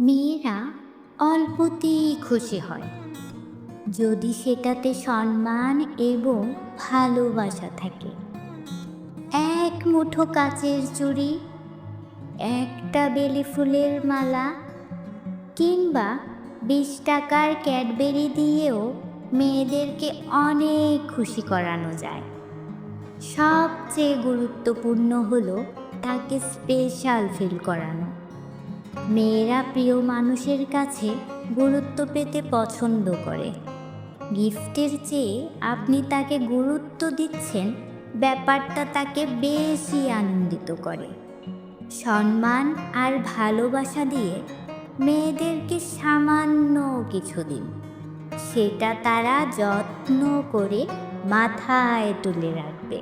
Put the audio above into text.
মেয়েরা অল্পতেই খুশি হয়। যদি সেটাতে সম্মান এবং ভালোবাসা থাকে। এক মুঠো কাচের চুড়ি, একটা বেলি ফুলের মালা কিংবা বিশ টাকার ক্যাডবেরি দিয়েও মেয়েদেরকে অনেক খুশি করানো যায়। সবচেয়ে গুরুত্বপূর্ণ হলো তাকে স্পেশাল ফিল করানো। মেয়েরা প্রিয় মানুষের কাছে গুরুত্ব পেতে পছন্দ করে। গিফটের চেয়ে আপনি তাকে গুরুত্ব দিচ্ছেন, ব্যাপারটা তাকে বেশি আনন্দিত করে। সম্মান আর ভালোবাসা দিয়ে মেয়েদেরকে সামান্য কিছু দিন। সেটা তারা যত্ন করে মাথায় তুলে রাখবে।